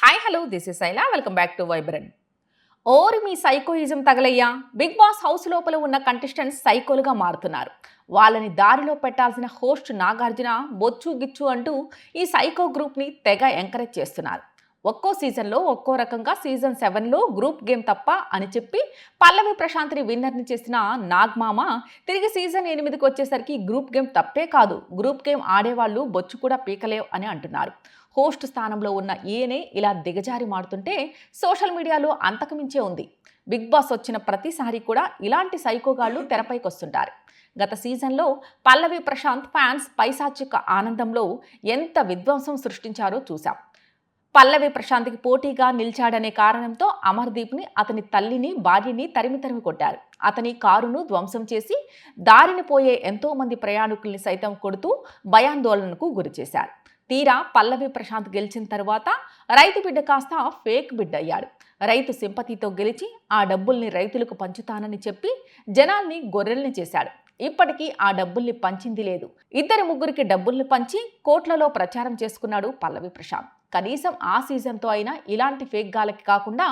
Hi hello this is Aila welcome back to vibrant ఓరి మీ psychoism తగలయ్యా? Big Boss house లోపల ఉన్న కంటెస్టెంట్స్ సైకోలుగా మారుతున్నారు. వాళ్ళని దారిలో పెట్టాల్సిన హోస్ట్ నాగార్జున బొచ్చు గిచ్చు అంటూ ఈ సైకో గ్రూప్ని తెగ ఎంకరేజ్ చేస్తున్నారు. ఒక్కో సీజన్లో ఒక్కో రకంగా సీజన్ సెవెన్లో గ్రూప్ గేమ్ తప్ప అని చెప్పి పల్లవి ప్రశాంత్ని విన్నర్ని చేసిన నాగ్మామ తిరిగి సీజన్ ఎనిమిదికి వచ్చేసరికి గ్రూప్ గేమ్ తప్పే కాదు. గ్రూప్ గేమ్ ఆడేవాళ్ళు బొచ్చు కూడా పీకలేవు అని అంటున్నారు. హోస్ట్ స్థానంలో ఉన్న ఈయనే ఇలా దిగజారి మాడుతుంటే సోషల్ మీడియాలో అంతకుమించే ఉంది. బిగ్ బాస్ వచ్చిన ప్రతిసారి కూడా ఇలాంటి సైకోగాళ్ళు తెరపైకి వస్తుంటారు గత సీజన్లో పల్లవి ప్రశాంత్ ఫ్యాన్స్ పైశాచిక ఆనందంలో ఎంత విధ్వంసం సృష్టించారో చూశాం. పల్లవి ప్రశాంత్కి పోటీగా నిలిచాడనే కారణంతో అమర్దీప్ని అతని తల్లిని భార్యని తరిమి తరిమి కొట్టారు. అతని కారును ధ్వంసం చేసి దారిని పోయే ఎంతోమంది ప్రయాణికుల్ని సైతం కొడుతూ భయాందోళనకు గురిచేశారు. తీరా పల్లవి ప్రశాంత్ గెలిచిన తర్వాత రైతు బిడ్డ కాస్త ఫేక్ బిడ్డ అయ్యాడు. రైతు సింపతితో గెలిచి ఆ డబ్బుల్ని రైతులకు పంచుతానని చెప్పి జనాల్ని గొర్రెల్ని చేశాడు. ఇప్పటికీ ఆ డబ్బుల్ని పంచింది లేదు. ఇద్దరు ముగ్గురికి డబ్బుల్ని పంచి కోట్లలో ప్రచారం చేసుకున్నాడు పల్లవి ప్రశాంత్. కనీసం ఆ సీజన్తో అయినా ఇలాంటి ఫేక్ గాలకి కాకుండా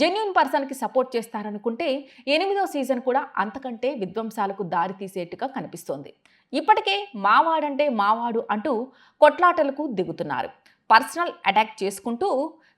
జెన్యున్ పర్సన్కి సపోర్ట్ చేస్తారనుకుంటే ఎనిమిదో సీజన్ కూడా అంతకంటే విధ్వంసాలకు దారి తీసేట్టుగా కనిపిస్తోంది. ఇప్పటికే మావాడంటే మావాడు అంటూ కొట్లాటలకు దిగుతున్నారు. పర్సనల్ అటాక్ చేసుకుంటూ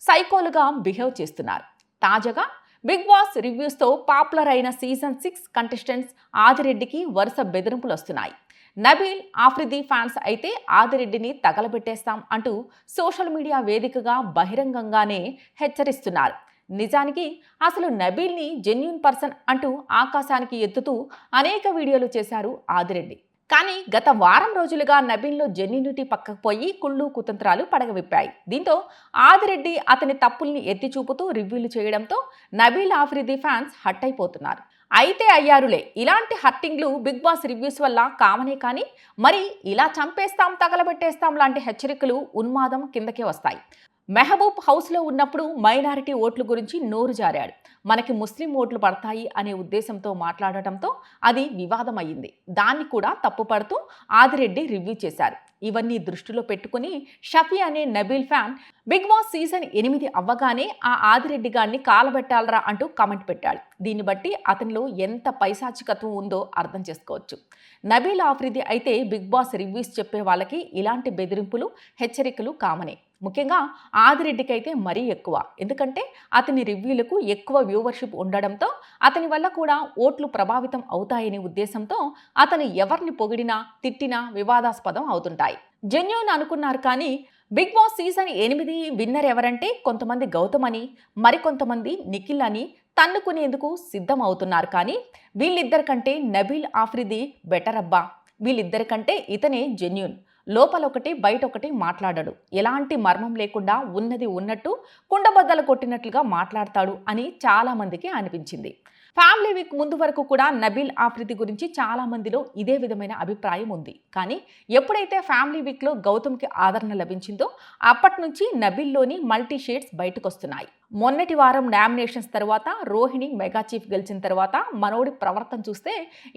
సైకోలుగా బిహేవ్ చేస్తున్నారు. తాజాగా బిగ్ బాస్ రివ్యూస్తో పాపులర్ అయిన సీజన్ సిక్స్ కంటెస్టెంట్స్ ఆదిరెడ్డికి వరుస బెదిరింపులు వస్తున్నాయి. నబీల్ ఆఫ్రిది ఫ్యాన్స్ అయితే ఆదిరెడ్డిని తగలబెట్టేస్తాం అంటూ సోషల్ మీడియా వేదికగా బహిరంగంగానే హెచ్చరిస్తున్నారు. నిజానికి అసలు నబీల్ని జెన్యున్ పర్సన్ అంటూ ఆకాశానికి ఎత్తుతూ అనేక వీడియోలు చేశారు ఆదిరెడ్డి. కానీ గత వారం రోజులుగా నబీన్లో జెన్యునిటీ పక్కకు పోయి కుళ్ళు కుతంత్రాలు పడగవిప్పాయి. దీంతో ఆదిరెడ్డి అతని తప్పుల్ని ఎత్తి చూపుతూ రివ్యూలు చేయడంతో నబీల్ ఆఫ్రిది ఫ్యాన్స్ హట్ అయిపోతున్నారు అయితే అయ్యారులే ఇలాంటి హట్టింగ్లు బిగ్ బాస్ రివ్యూస్ వల్ల కామనే కానీ మరి ఇలా చంపేస్తాం తగలబెట్టేస్తాం లాంటి హెచ్చరికలు ఉన్మాదం కిందకే వస్తాయి. మెహబూబ్ హౌస్లో ఉన్నప్పుడు మైనారిటీ ఓట్ల గురించి నోరు జారాడు. మనకి ముస్లిం ఓట్లు పడతాయి అనే ఉద్దేశంతో మాట్లాడటంతో అది వివాదమయ్యింది. దాన్ని కూడా తప్పుపడుతూ ఆదిరెడ్డి రివ్యూ చేశారు. ఇవన్నీ దృష్టిలో పెట్టుకుని షఫీ అనే Nabeel fan Bigg Boss season ఎనిమిది అవ్వగానే ఆ ఆదిరెడ్డి గారిని కాలబెట్టాలరా అంటూ కామెంట్ పెట్టాడు. దీన్ని బట్టి అతనిలో ఎంత పైశాచికత్వం ఉందో అర్థం చేసుకోవచ్చు. నబీల్ ఆఫ్రిది అయితే బిగ్ బాస్ రివ్యూస్ చెప్పే వాళ్ళకి ఇలాంటి బెదిరింపులు హెచ్చరికలు కామనే. ముఖ్యంగా ఆదిరెడ్డికి అయితే మరీ ఎక్కువ. ఎందుకంటే అతని రివ్యూలకు ఎక్కువ వ్యూవర్షిప్ ఉండడంతో అతని వల్ల కూడా ఓట్లు ప్రభావితం అవుతాయనే ఉద్దేశంతో అతను ఎవరిని పొగిడినా తిట్టినా వివాదాస్పదం అవుతుంటాయి. జెన్యున్ అనుకున్నారు కానీ బిగ్ బాస్ సీజన్ ఎనిమిది విన్నర్ ఎవరంటే కొంతమంది గౌతమ్ అని మరికొంతమంది నిఖిల్ అని తన్నుకునేందుకు సిద్ధం అవుతున్నారు కానీ వీళ్ళిద్దరికంటే నబీల్ ఆఫ్రిది బెటర్ అబ్బా. వీళ్ళిద్దరికంటే ఇతనే జెన్యున్. లోపల ఒకటి బయట ఒకటి మాట్లాడడు. ఎలాంటి మర్మం లేకుండా ఉన్నది ఉన్నట్టు కుండబద్దలు కొట్టినట్లుగా మాట్లాడతాడు అని చాలామందికి అనిపించింది. ఫ్యామిలీ వీక్ ముందు వరకు కూడా నబీల్ ఆఫ్రిది గురించి చాలా మందిలో ఇదే విధమైన అభిప్రాయం ఉంది. కానీ ఎప్పుడైతే ఫ్యామిలీ వీక్లో గౌతమ్కి ఆదరణ లభించిందో అప్పటి నుంచి నబీల్లోని మల్టీ షేడ్స్ బయటకు వస్తున్నాయి మొన్నటి వారం నామినేషన్స్ తర్వాత రోహిణి మెగా చీఫ్ గెలిచిన తర్వాత మనోడి ప్రవర్తన చూస్తే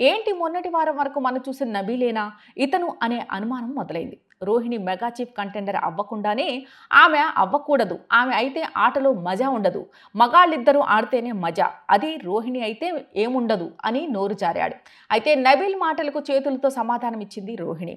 ఏంటి మొన్నటి వారం వరకు మనం చూసిన నబీలేనా ఇతను అనే అనుమానం మొదలైంది. రోహిణి మెగా చీఫ్ కంటెండర్ అవ్వకుండానే ఆమె అవ్వకూడదు. ఆమె అయితే ఆటలో మజా ఉండదు. మగాళ్ళిద్దరూ ఆడితేనే మజా. అది రోహిణి అయితే ఏముండదు అని నోరు జారాడు. అయితే నబీల్ మాటలకు చేతులతో సమాధానం ఇచ్చింది రోహిణి.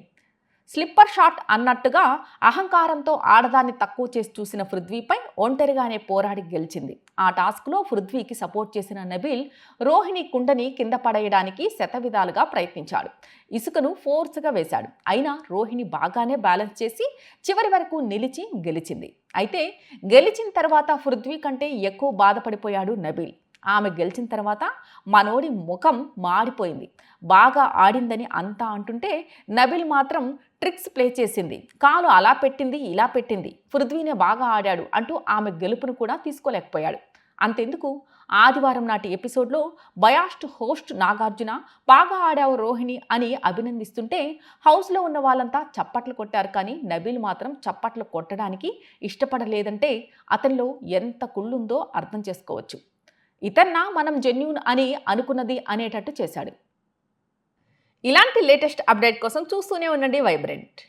స్లిప్పర్ షాట్ అన్నట్టుగా అహంకారంతో ఆడదాన్ని తక్కువ చేసి చూసిన పృథ్వీపై ఒంటరిగానే పోరాడి గెలిచింది. ఆ టాస్క్లో పృథ్వీకి సపోర్ట్ చేసిన నబీల్ రోహిణి కుండని కింద పడేయడానికి శతవిధాలుగా ప్రయత్నించాడు. ఇసుకను ఫోర్స్గా వేశాడు. అయినా రోహిణి బాగానే బ్యాలెన్స్ చేసి చివరి వరకు నిలిచి గెలిచింది. అయితే గెలిచిన తర్వాత పృథ్వీ కంటే ఎక్కువ బాధపడిపోయాడు నబీల్. ఆమె గెలిచిన తర్వాత మనోడి ముఖం మాడిపోయింది బాగా ఆడిందని అంతా అంటుంటే నబిల్ మాత్రం ట్రిక్స్ ప్లే చేసింది. కాలు అలా పెట్టింది ఇలా పెట్టింది. పృథ్వీనే బాగా ఆడాడు అంటూ ఆమె గెలుపును కూడా తీసుకోలేకపోయాడు. అంతెందుకు? ఆదివారం నాటి ఎపిసోడ్లో బయాస్ట్ హోస్ట్ నాగార్జున బాగా ఆడావు రోహిణి అని అభినందిస్తుంటే హౌస్లో ఉన్న వాళ్ళంతా చప్పట్లు కొట్టారు కానీ నబీల్ మాత్రం చప్పట్లు కొట్టడానికి ఇష్టపడలేదంటే అతనిలో ఎంత కుళ్ళుందో అర్థం చేసుకోవచ్చు. ఇతన్నా మనం జెన్యూన్ అని అనుకున్నది అనేటట్టు చేశాడు. ఇలాంటి లేటెస్ట్ అప్డేట్ కోసం చూస్తూనే ఉండండి వైబ్రెంట్